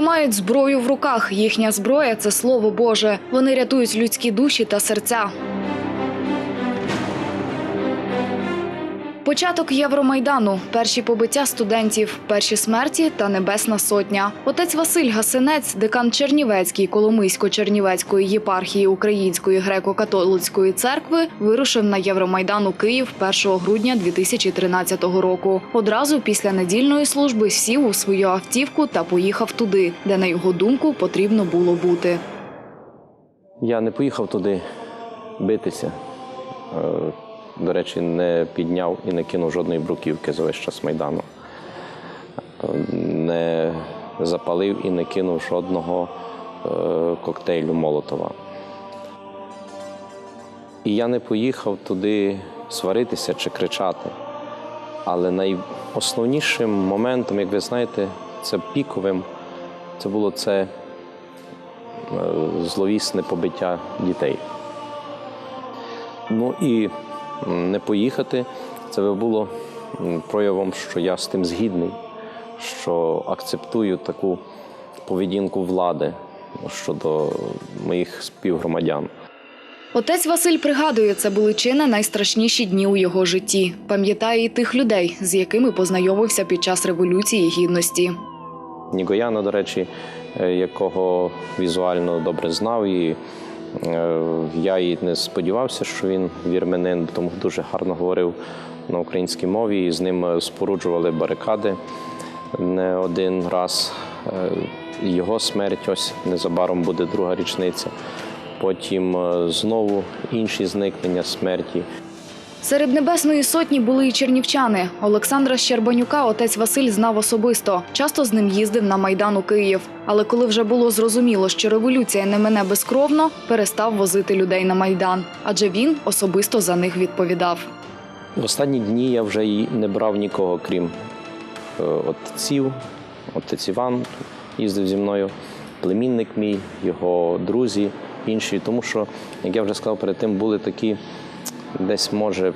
Тримають зброю в руках. Їхня зброя це слово Боже. Вони рятують людські душі та серця. Початок Євромайдану, перші побиття студентів, перші смерті та Небесна Сотня. Отець Василь Гасинець, декан Чернівецької Коломийсько-Чернівецької єпархії Української греко-католицької церкви, вирушив на Євромайдан у Київ 1 грудня 2013 року. Одразу після недільної служби сів у свою автівку та поїхав туди, де, на його думку, потрібно було бути. Я не поїхав туди битися. До речі, не підняв і не кинув жодної бруківки за весь час Майдану. Не запалив і не кинув жодного е, коктейлю Молотова. І я не поїхав туди сваритися чи кричати. Але найосновнішим моментом, як ви знаєте, це піковим, це було це е, зловісне побиття дітей. Ну і не поїхати це би було проявом, що я з тим згідний, що акцептую таку поведінку влади щодо моїх співгромадян. Отець Василь пригадує, це були чи не найстрашніші дні у його житті. Пам'ятає і тих людей, з якими познайомився під час революції гідності. Нігояна, до речі, е, якого візуально добре знав, і я і не сподівався, що він вірменин, тому дуже гарно говорив на українській мові, і з ним е, споруджували барикади не один раз. Е, Його смерть ось незабаром буде друга річниця. Потім е, знову інші зникнення смерті. Серед небесної сотні були і чернівчани. Олександра Щербанюка отець Василь знав особисто. Часто з ним їздив на майдан у Київ. Але коли вже було зрозуміло, що революція не мене безкровно, перестав возити людей на майдан, адже він особисто за них відповідав. В останні дні я вже й не брав нікого, крім е, отців. Отець Іван їздив зі мною, племінник мій, його друзі, інші. Тому що, як я вже сказав перед тим, були такі десь, може,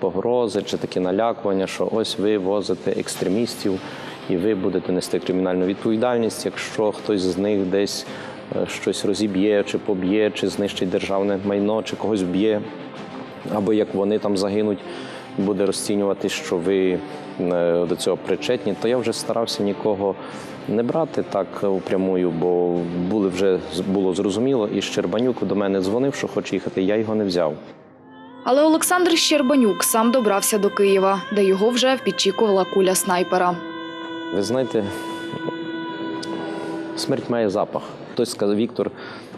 погрози чи такі налякування, що ось ви возите екстремістів і ви будете нести кримінальну відповідальність, якщо хтось з них десь е, щось розіб'є, чи поб'є, чи знищить державне майно, чи когось вб'є або як вони там загинуть, буде розцінювати, що ви е, до цього причетні, то я вже старався нікого не брати так упрямую, бо були вже було зрозуміло, і Щербанюк до мене дзвонив, що хоче їхати, я його не взяв. Але Олександр Щербанюк сам добрався до Києва, де його вже підчікувала куля снайпера. Ви знаєте, смерть має запах. Хтось сказав, Віктор,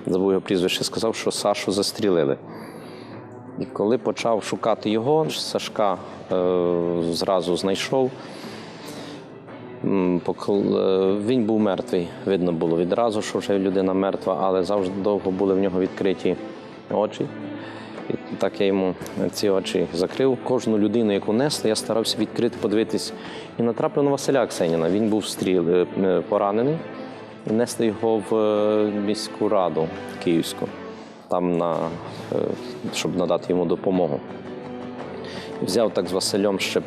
забув його прізвище, сказав, що Сашу застрілили. І коли почав шукати його, Сашка е, зразу знайшов. Е, Він був мертвий. Видно було відразу, що вже людина мертва, але завжди довго були в нього відкриті очі. Так я йому ці очі закрив. Кожну людину, яку несли, я старався відкрити, подивитись. І натрапив на Василя Ксеніна. Він був стріл е, е, поранений. Несли його в е, міську раду київську, там на, щоб надати йому допомогу. Взяв так з Василем ще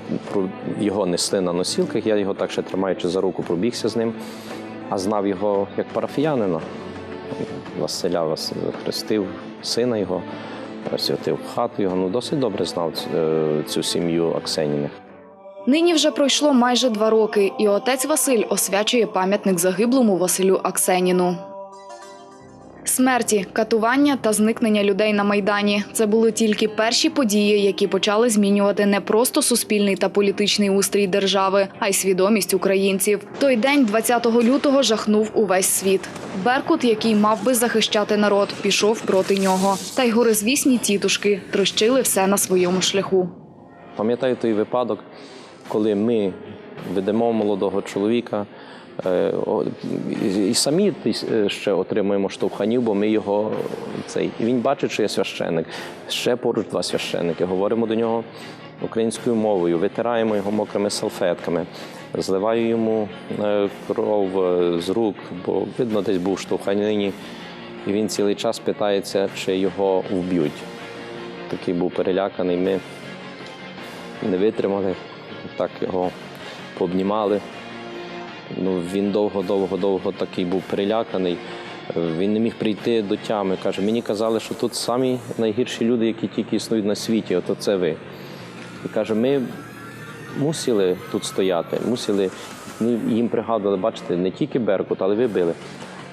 його несли на носілках. Я його так ще тримаючи за руку, пробігся з ним, а знав його як парафіянина. Василя Вас- хрестив сина його, святив хату його. Ну, досить добре знав е, цю сім'ю Аксеніних. Нині вже пройшло майже два роки, і отець Василь освячує пам'ятник загиблому Василю Аксеніну. Смерті, катування та зникнення людей на майдані це були тільки перші події, які почали змінювати не просто суспільний та політичний устрій держави, а й свідомість українців. Той день, 20 лютого, жахнув увесь світ. Беркут, який мав би захищати народ, пішов проти нього. Та й горизвісні тітушки трощили все на своєму шляху. Пам'ятаю той випадок, коли ми ведемо молодого чоловіка. Е, І самі е, ще отримуємо штовханів, бо ми його цей. Він бачить, що я священник. Ще поруч два священники. Говоримо до нього українською мовою, витираємо його мокрими салфетками, зливаю йому е, кров з рук, бо видно, десь був штовханині. І він цілий час питається, чи його вб'ють. Такий був переляканий. Ми не витримали, так його пообнімали. Ну, він довго-довго-довго такий був переляканий. Е, Він не міг прийти до тями. Каже, мені казали, що тут самі найгірші люди, які тільки існують на світі, от це ви. І каже, ми мусили тут стояти, мусили, ми їм пригадували, бачите, не тільки Беркут, але ви били.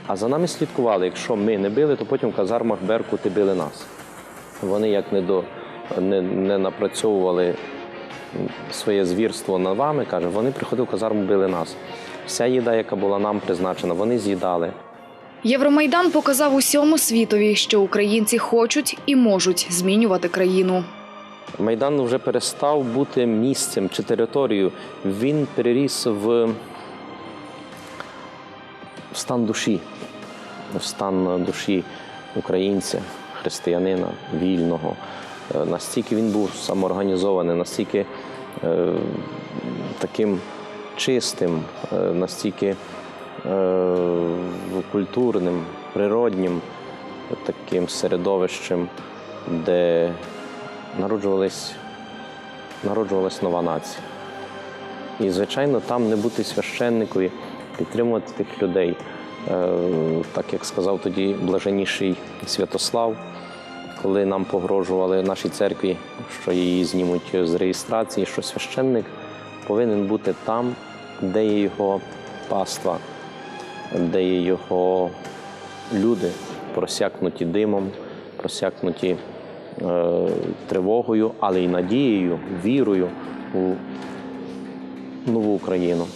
А за нами слідкували. Якщо ми не били, то потім в казармах Беркути били нас. Вони як не, до, не, не напрацьовували своє звірство над вами, каже, вони приходили в казарму, били нас. Вся їда, яка була нам призначена, вони з'їдали. Євромайдан показав усьому світові, що українці хочуть і можуть змінювати країну. Майдан вже перестав бути місцем чи територією. Він переріс в в стан душі, в стан душі українця, християнина, вільного. Е, Настільки він був самоорганізований, настільки е, таким чистим, е, настільки е, культурним, природнім таким середовищем, де народжувалась, народжувалась нова нація. І, звичайно, там не бути священникові, підтримувати тих людей. Е, Так як сказав тоді блаженніший Святослав, коли нам погрожували нашій церкві, що її знімуть з реєстрації, що священник повинен бути там, де є його паства, де є його люди, просякнуті димом, просякнуті е, тривогою, але й надією, вірою у нову Україну.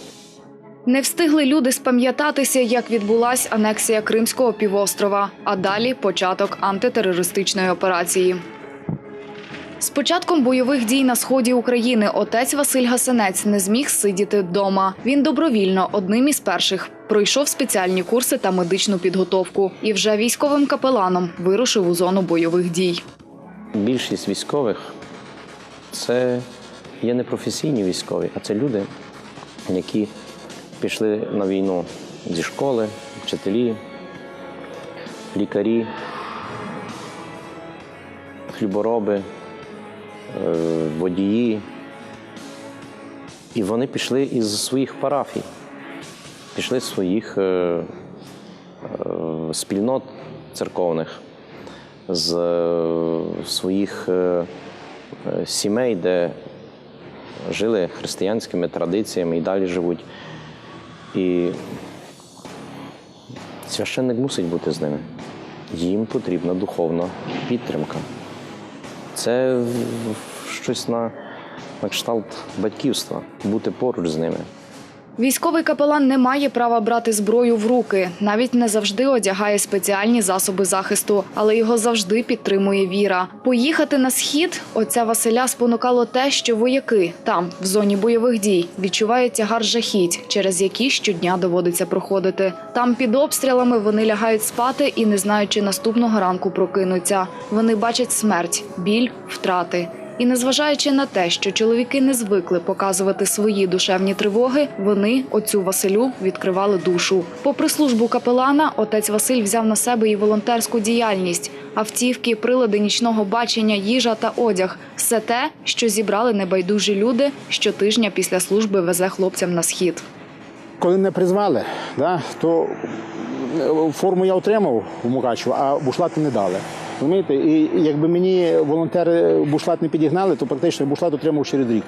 Не встигли люди спам'ятатися, як відбулась анексія Кримського півострова, а далі початок антитерористичної операції. З початком бойових дій на сході України отець Василь Гасенець не зміг сидіти вдома. Він добровільно одним із перших пройшов спеціальні курси та медичну підготовку і вже військовим капеланом вирушив у зону бойових дій. Більшість військових це є не професійні військові, а це люди, які пішли на війну зі школи, вчителі, лікарі, хлібороби, водії. І вони пішли із своїх парафій, пішли з своїх е, е, спільнот церковних з е, своїх е, е, сімей, де жили християнськими традиціями і далі живуть. І священник мусить бути з ними. Їм потрібна духовна підтримка. Це щось на, кшталт батьківства, бути поруч з ними. Військовий капелан не має права брати зброю в руки, навіть не завжди одягає спеціальні засоби захисту, але його завжди підтримує віра. Поїхати на схід отця Василя спонукало те, що вояки там, в зоні бойових дій, відчувають тягар жахіть, через які щодня доводиться проходити. Там під обстрілами вони лягають спати і, не знаючи наступного ранку, прокинуться. Вони бачать смерть, біль, втрати. І незважаючи на те, що чоловіки не звикли показувати свої душевні тривоги, вони отцю Василю відкривали душу. Попри службу капелана, отець Василь взяв на себе і волонтерську діяльність, автівки, прилади нічного бачення, їжа та одяг все те, що зібрали небайдужі люди, щотижня після служби везе хлопцям на схід. Коли мене призвали, да, то е, форму я отримав в Мукачево, а бушлати не дали. Розумієте? І якби мені волонтери бушлат не підігнали, то практично бушлат отримав через рік.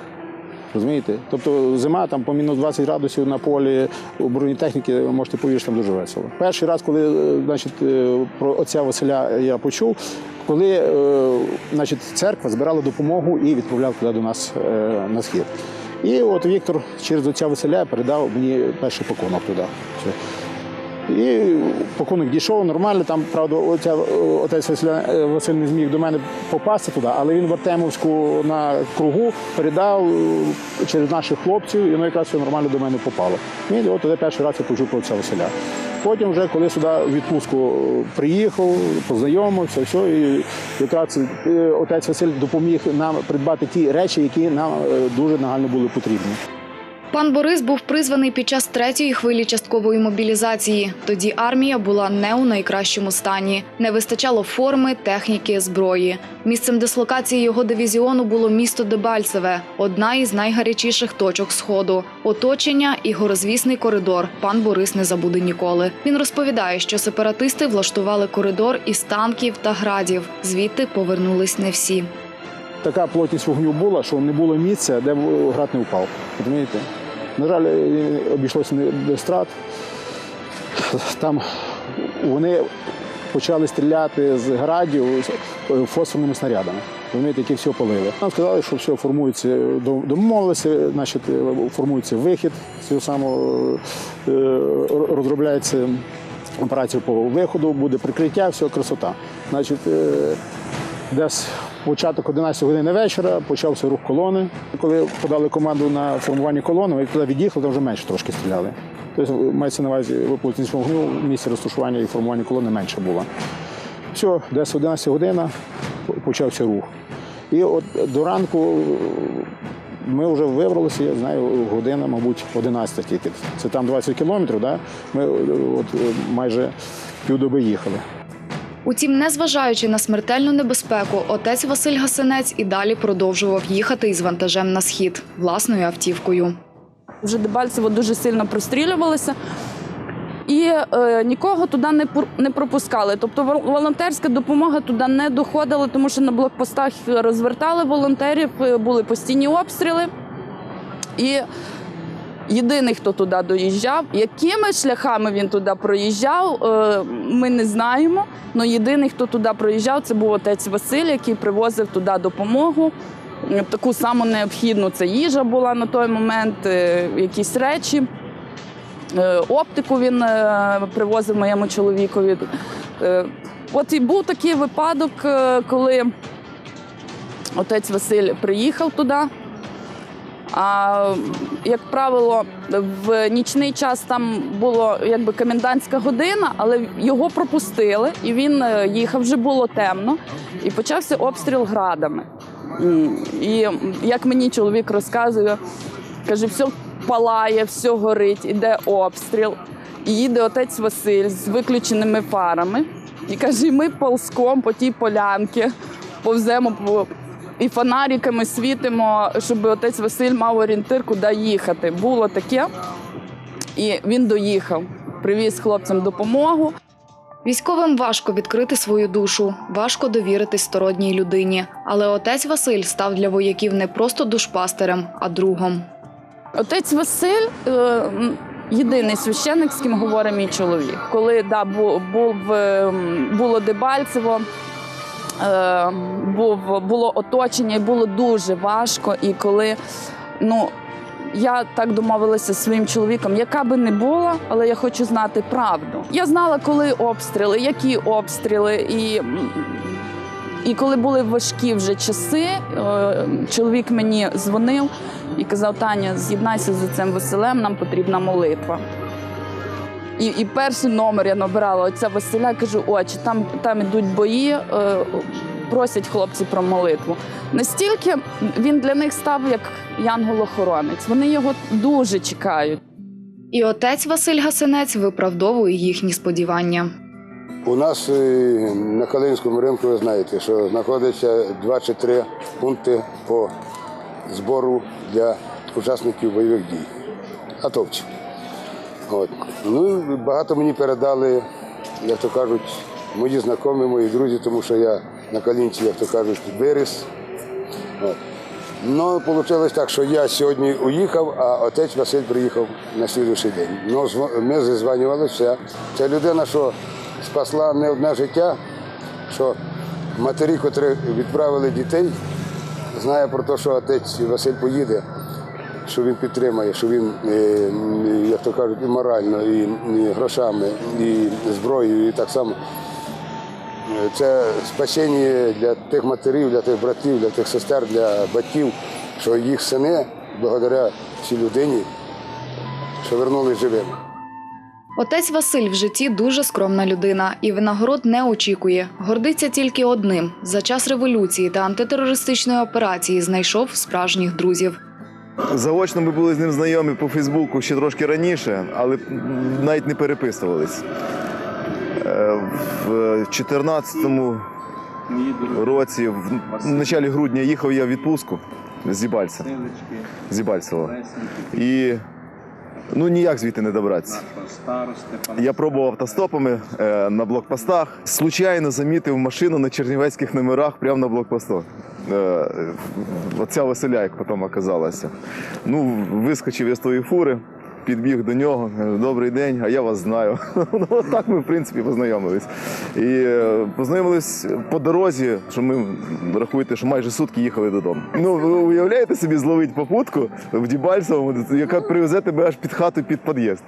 Розумієте? Тобто зима там по мінус 20 градусів на полі у бронетехніки, можете повірити, там дуже весело. Перший раз, коли е, значить, е, про отця Василя я почув, коли е, значить, церква збирала допомогу і відправляла туди до нас на схід. І от Віктор через отця Василя передав мені перший пакунок туди. І пакунок дійшов нормально. Там, правда, отця, отець е, Василь не зміг до мене попасти туди, але він в Артемовську на кругу передав е, через наших хлопців, і воно якраз все нормально до мене попало. І от туди перший раз я почув про отця Василя. Потім, вже коли сюди в відпустку е, приїхав, познайомився, все, і якраз отець Василь допоміг нам придбати ті речі, які нам дуже нагально були потрібні. Пан Борис був призваний під час третьої хвилі часткової мобілізації. Тоді армія була не у найкращому стані. Не вистачало форми, техніки, зброї. Місцем дислокації його дивізіону було місто Дебальцеве, одна із найгарячіших точок сходу. Оточення і горозвісний коридор. Пан Борис не забуде ніколи. Він розповідає, що сепаратисти влаштували коридор із танків та градів. Звідти повернулись не всі. Така плотність вогню була, що не було місця, де град не впав. Розумієте? На жаль, обійшлося не без страт. Там вони почали стріляти з градів фосфорними снарядами. Розумієте, які все полили. Нам сказали, що все формується, домовилися, значить, формується вихід цього самого е, розробляється операція по виходу, буде прикриття, все красота. Значить, е, Десь початок 11 години вечора почався рух колони. Коли подали команду на формування колони, ми туди від'їхали, там вже менше трошки стріляли. Тобто мається на увазі виплотність вогню, місце розташування і формування колони менше було. Все, десь 11 година почався рух. І от до ранку ми вже вибралися, я знаю, година, мабуть, 11 тільки. Це там 20 кілометрів, да? ми от, майже півдоби їхали. Утім, незважаючи на смертельну небезпеку, отець Василь Гасинець і далі продовжував їхати із вантажем на схід власною автівкою. Вже Дебальцево дуже сильно прострілювалося. І е, нікого туди не не пропускали. Тобто вол- волонтерська допомога туди не доходила, тому що на блокпостах розвертали волонтерів, е, були постійні обстріли. І єдиний, хто туди доїжджав, якими шляхами він туди проїжджав, е, ми не знаємо. Але єдиний, хто туди проїжджав, це був отець Василь, який привозив туди допомогу. Е, Таку саму необхідну це їжа була на той момент, е, якісь речі. Оптику він привозив моєму чоловікові. От і був такий випадок, коли отець Василь приїхав туди. А як правило, в нічний час там було якби комендантська година, але його пропустили, і він е, їхав вже було темно, і почався обстріл градами. І як мені чоловік розказує, каже, все палає, все горить, іде обстріл. І їде отець Василь з виключеними фарами. І каже, ми ползком по тій полянці повземо по і фонариками світимо, щоб отець Василь мав орієнтир, куди їхати. Було таке. І він доїхав, привіз хлопцям допомогу. Військовим важко відкрити свою душу, важко довіритись сторонній людині. Але отець Василь став для вояків не просто душпастерем, а другом. Отець Василь е, єдиний священник, з ким говорить мій чоловік. Коли да, був, е, було Дебальцево, був, було оточення, і було дуже важко. І коли ну, я так домовилася зі своїм чоловіком, яка би не була, але я хочу знати правду. Я знала, коли обстріли, які обстріли, і, і коли були важкі вже часи, е, чоловік мені дзвонив і казав: Таня, з'єднайся з цим Василем, нам потрібна молитва. І, і перший номер я набирала отця Василя, кажу, очі, там, там ідуть бої, е, просять хлопці про молитву. Настільки він для них став як янгол-охоронець. Вони його дуже чекають. І отець Василь Гасинець виправдовує їхні сподівання. У нас е, на Калинському ринку, ви знаєте, що знаходиться два чи три пункти по збору для учасників бойових дій, атовців. От. Ну, багато мені передали, як то кажуть, мої знайомі, мої друзі, тому що я на Калинці, як то кажуть, виріс. От. Ну, вийшло так, що я сьогодні уїхав, а отець Василь приїхав на слідуючий день. Ну, ми зізванювалися. Це людина, що спасла не одне життя, що матері, котрі відправили дітей, знає про те, що отець Василь поїде, що він підтримає, що він, е, як то кажуть, і морально, і, грошами, і зброєю, і так само. Е, Це спасіння для тих матерів, для тих братів, для тих сестер, для батьків, що їх сини, благодаря цій людині, що вернулись живими. Отець Василь в житті дуже скромна людина і винагород не очікує. Гордиться тільки одним: за час революції та антитерористичної операції знайшов справжніх друзів. Заочно ми були з ним знайомі по Фейсбуку ще трошки раніше, але навіть не переписувались. Е, В 2014 році, в началі грудня, їхав я в відпустку з Зібальцева. І ну, ніяк звідти не добратися. Я пробував автостопами е, на блокпостах. Случайно замітив машину на чернівецьких номерах прямо на блокпосту. Е, оця Василя, як потім оказалася. Ну, вискочив я з тої фури, підбіг до нього. Добрий день, а я вас знаю. ну, от так ми, в принципі, познайомились. І е, познайомились по дорозі, що ми рахуєте, що майже сутки їхали додому. Ну, ви уявляєте собі зловити попутку в Дібальцевому, яка привезе тебе аж під хату, під під'їзд.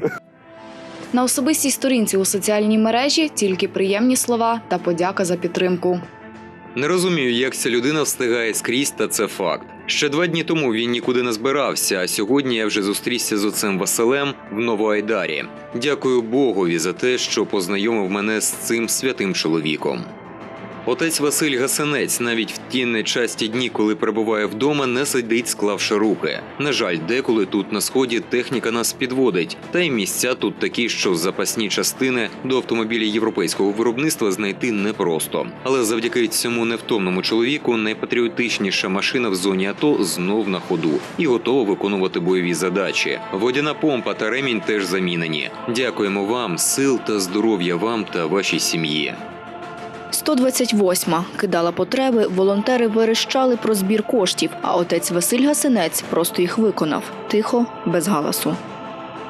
На особистій сторінці у соціальній мережі тільки приємні слова та подяка за підтримку. Не розумію, як ця людина встигає скрізь, та це факт. Ще два дні тому він нікуди не збирався, а сьогодні я вже зустрівся з оцим Василем в Новоайдарі. Дякую Богові за те, що познайомив мене з цим святим чоловіком. Отець Василь Гасенець навіть в ті нечасті дні, коли перебуває вдома, не сидить, склавши руки. На жаль, деколи тут на сході техніка нас підводить, та й місця тут такі, що запасні частини до автомобілів європейського виробництва знайти непросто. Але завдяки цьому невтомному чоловіку найпатріотичніша машина в зоні АТО знов на ходу і готова виконувати бойові задачі. Водяна помпа та ремінь теж замінені. Дякуємо вам, сил та здоров'я вам та вашій сім'ї. 128-ма кидала потреби, волонтери верещали про збір коштів, а отець Василь Гасинець просто їх виконав тихо, без галасу.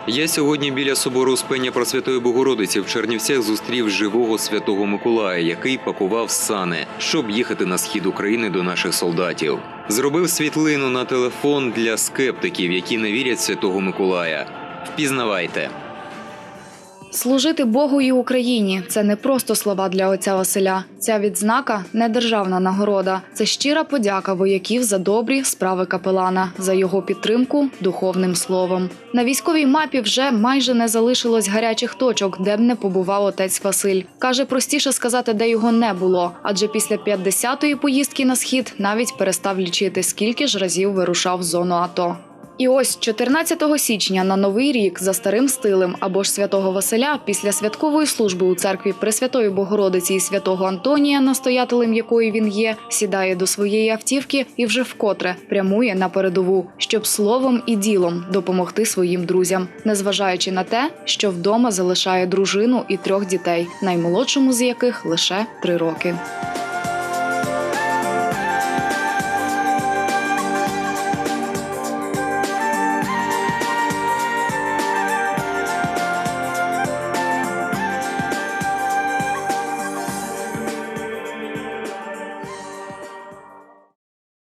Я сьогодні біля собору Успення Пресвятої Богородиці в Чернівцях зустрів живого святого Миколая, який пакував сани, щоб їхати на схід України до наших солдатів. Зробив світлину на телефон для скептиків, які не вірять святого Миколая. Впізнавайте. Служити Богу і Україні це не просто слова для отця Василя. Ця відзнака не державна нагорода. Це щира подяка вояків за добрі справи капелана, за його підтримку духовним словом. На військовій мапі вже майже не залишилось гарячих точок, де б не побував отець Василь. каже, простіше сказати, де його не було, адже після 50-ї поїздки на схід навіть перестав лічити, скільки ж разів вирушав в зону АТО. І ось 14 січня на новий рік за старим стилем або ж святого Василя після святкової служби у церкві Пресвятої Богородиці і святого Антонія, настоятелем якої він є, сідає до своєї автівки і вже вкотре прямує на передову, щоб словом і ділом допомогти своїм друзям, незважаючи на те, що вдома залишає дружину і трьох дітей, наймолодшому з яких лише три роки.